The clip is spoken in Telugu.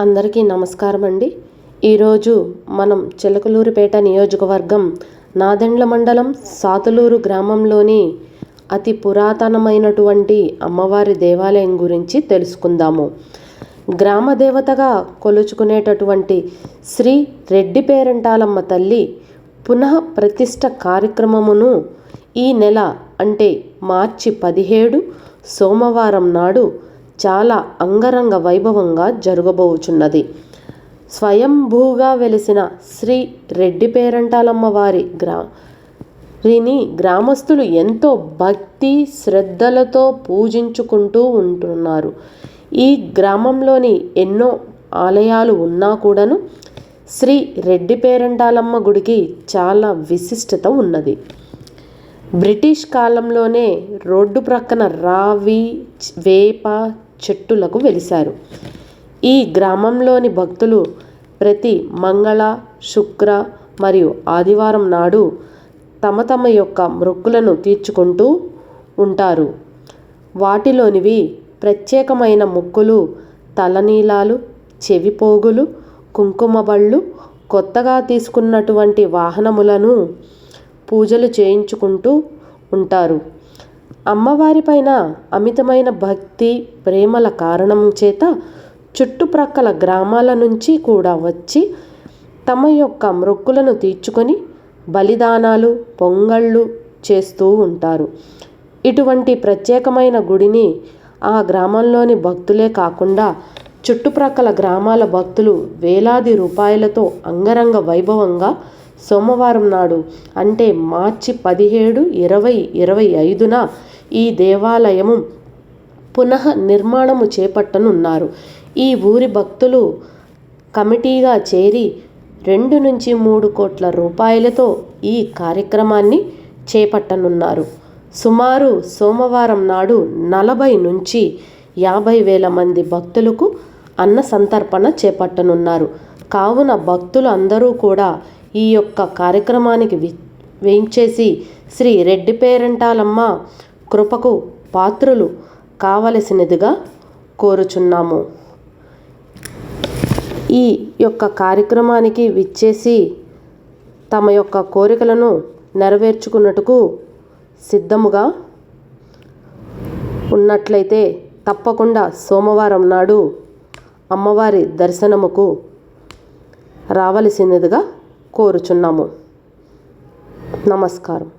అందరికీ నమస్కారం అండి ఈరోజు మనం చిలకలూరుపేట నియోజకవర్గం నాదెండ్ల మండలం సాతులూరు గ్రామంలోని అతి పురాతనమైనటువంటి అమ్మవారి దేవాలయం గురించి తెలుసుకుందాము. గ్రామ దేవతగా కొలుచుకునేటటువంటి శ్రీ రెడ్డి పేరంటాలమ్మ తల్లి పునః ప్రతిష్ట కార్యక్రమమును ఈ నెల అంటే మార్చి పదిహేడు సోమవారం నాడు చాలా అంగరంగ వైభవంగా జరగబోచున్నది. స్వయంభూగా వెలిసిన శ్రీ రెడ్డి పేరంటాలమ్మ వారి గ్రా రిని గ్రామస్తులు ఎంతో భక్తి శ్రద్ధలతో పూజించుకుంటూ ఉంటున్నారు. ఈ గ్రామంలోని ఎన్నో ఆలయాలు ఉన్నా కూడాను శ్రీ రెడ్డి పేరంటాలమ్మ గుడికి చాలా విశిష్టత ఉన్నది. బ్రిటిష్ కాలంలోనే రోడ్డు ప్రక్కన రావి వేప చెట్టులకు వెలిశారు. ఈ గ్రామంలోని భక్తులు ప్రతి మంగళ శుక్ర మరియు ఆదివారం నాడు తమ తమ యొక్క మొక్కులను తీర్చుకుంటూ ఉంటారు. వాటిలోనివి ప్రత్యేకమైన ముక్కులు తలనీలాలు చెవిపోగులు కుంకుమ బళ్ళు కొత్తగా తీసుకున్నటువంటి వాహనములను పూజలు చేయించుకుంటూ ఉంటారు. అమ్మవారిపైన అమితమైన భక్తి ప్రేమల కారణం చేత చుట్టుప్రక్కల గ్రామాల నుంచి కూడా వచ్చి తమ యొక్క మొక్కులను తీర్చుకొని బలిదానాలు పొంగళ్ళు చేస్తూ ఉంటారు. ఇటువంటి ప్రత్యేకమైన గుడిని ఆ గ్రామంలోని భక్తులే కాకుండా చుట్టుప్రక్కల గ్రామాల భక్తులు వేలాది రూపాయలతో అంగరంగ వైభవంగా సోమవారం నాడు అంటే మార్చి పదిహేడు ఇరవై ఇరవై ఐదున ఈ దేవాలయము పునః నిర్మాణము చేపట్టనున్నారు. ఈ ఊరి భక్తులు కమిటీగా చేరి రెండు నుంచి మూడు కోట్ల రూపాయలతో ఈ కార్యక్రమాన్ని చేపట్టనున్నారు. సుమారు సోమవారం నాడు నలభై నుంచి యాభై వేల మంది భక్తులకు అన్న సంతర్పణ చేపట్టనున్నారు. కావున భక్తులు అందరూ కూడా ఈ యొక్క కార్యక్రమానికి వేయించేసి శ్రీ రెడ్డి పేరంటాలమ్మ కృపకు పాత్రులు కావలసినదిగా కోరుచున్నాము. ఈ యొక్క కార్యక్రమానికి విచ్చేసి తమ యొక్క కోరికలను నెరవేర్చుకున్నట్టుకు సిద్ధముగా ఉన్నట్లయితే తప్పకుండా సోమవారం నాడు అమ్మవారి దర్శనముకు రావలసినదిగా కోరుచున్నాము. నమస్కారం.